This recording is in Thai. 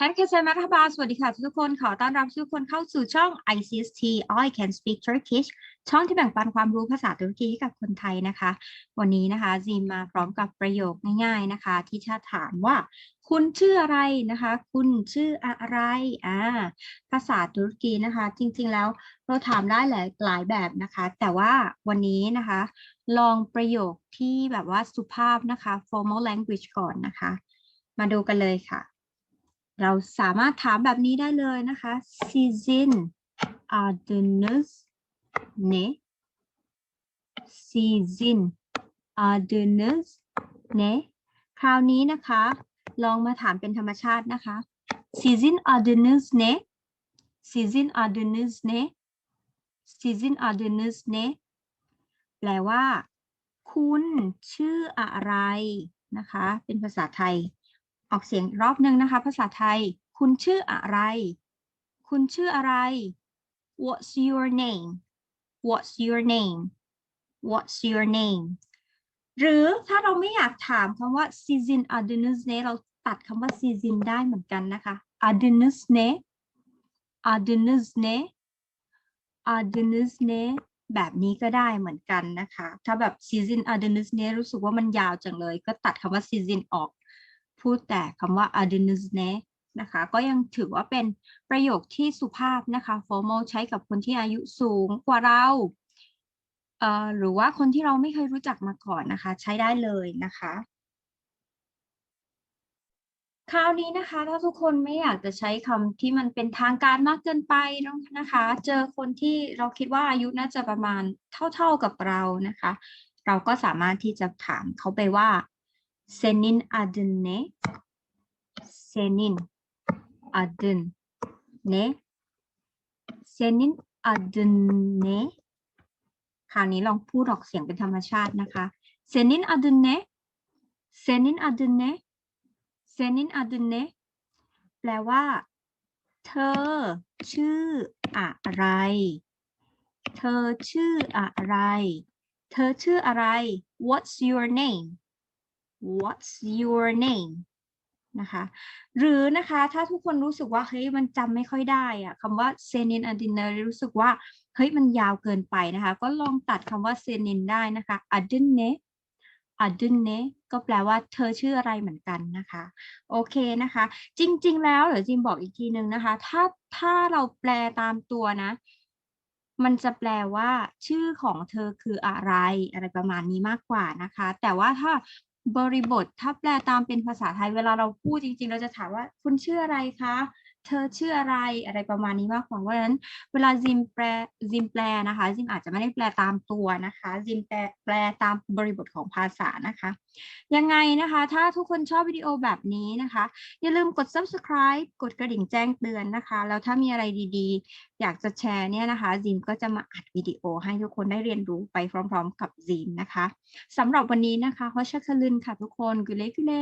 ทักทายมาราบาสวัสดีค่ะทุกคน ขอต้อนรับทุกคนเข้าสู่ช่อง ICST I Can Speak Turkish ช่องที่แบ่งปันความรู้ภาษาตุรกีให้กับคนไทยนะคะ วันนี้นะคะจีมมาพร้อมกับประโยคง่าย ๆนะคะ ที่จะถามว่า คุณชื่ออะไรนะคะ คุณชื่ออะไรอ่าภาษาตุรกีนะคะ จริงๆแล้วเราถามได้หลายหลายแบบนะคะ แต่ว่าวันนี้นะคะ ลองประโยคที่แบบว่าสุภาพนะคะ formal language ก่อนนะคะ มาดูกันเลยค่ะ เราสามารถถามแบบนี้ได้เลยนะคะ Sizin adınız ne? Sizin adınız ne? คราวนี้นะคะ ลองมาถามเป็นธรรมชาตินะคะ Sizin adınız ne? Sizin adınız ne? Sizin adınız ne? แปลว่า คุณชื่ออะไรนะคะ เป็นภาษาไทย ออกเสียงรอบหนึ่งนะคะ ภาษาไทย คุณชื่ออะไร คุณชื่ออะไร What's your name What's your name What's your name หรือถ้าเราไม่อยากถามคำว่า sizin adınız ne เราตัดคำว่า sizin ได้เหมือนกันนะคะ adınız ne adınız ne adınız ne แบบนี้ก็ได้เหมือนกันนะคะ ถ้าแบบ sizin adınız ne รู้สึกว่ามันยาวจังเลย ก็ตัดคำว่า sizin ออก พูดแต่คำว่า adınız ne นะคะ ก็ยังถือว่าเป็นประโยคที่สุภาพนะคะ formal ใช้กับคนที่อายุสูงกว่าเราเอ่อหรือว่าคนที่เราไม่เคยรู้จักมาก่อนนะคะ ใช้ได้เลยนะคะ คราวนี้นะคะ ถ้าทุกคนไม่อยากจะใช้คำที่มันเป็นทางการมากเกินไปนะคะ เจอคนที่เราคิดว่าอายุน่าจะประมาณเท่าๆกับเรานะคะ เราก็สามารถที่จะถามเขาไปว่า senin adın ne senin adın ne senin adın ne คราวนี้ลองพูดออกเสียงเป็นธรรมชาตินะคะ senin adın ne senin adın ne senin adın ne แปลว่า เธอ ชื่ออะไร เธอชื่ออะไร เธอชื่ออะไร What's your name What's your name นะคะหรือนะคะถ้าทุกคนรู้สึกว่าเฮ้ยมันจำไม่ค่อยได้อะคำว่า senin adın ne รู้สึกว่าเฮ้ยมันยาวเกินไปนะคะ ก็ลองตัดคำว่า senin ได้นะคะ adın ne adın ne ก็แปลว่าเธอชื่ออะไรเหมือนกันนะคะ โอเคนะคะ จริง ๆ แล้วเดี๋ยวจิมบอกอีกทีนึงนะคะ ถ้าถ้าเราแปลตามตัวนะ มันจะแปลว่า ชื่อของเธอคืออะไรอะไรประมาณนี้มากกว่านะคะ แต่ว่าถ้า บริบทถ้าแปลตามเป็นภาษาไทยเวลาเราพูดจริง ๆ เราจะถามว่าคุณชื่ออะไรคะ เธอชื่ออะไรอะไรประมาณนี้มากกว่าเพราะฉะนั้นเวลาซิมแปลซิมแปลนะคะซิมอาจจะไม่ได้แปลตามตัวนะคะซิมแปลแปลตามบริบทของภาษานะคะยังไงนะคะ ถ้าทุกคนชอบวิดีโอแบบนี้นะคะ อย่าลืมกด subscribe กดกระดิ่งแจ้งเตือนนะคะ แล้วถ้ามีอะไรดีๆ อยากจะแชร์เนี่ยนะคะซิมก็จะมาอัดวิดีโอให้ทุกคนได้เรียนรู้ไปพร้อม ๆ กับซิมนะคะสำหรับวันนี้นะคะฮอชคลึนค่ะทุกคนกุเลกุเล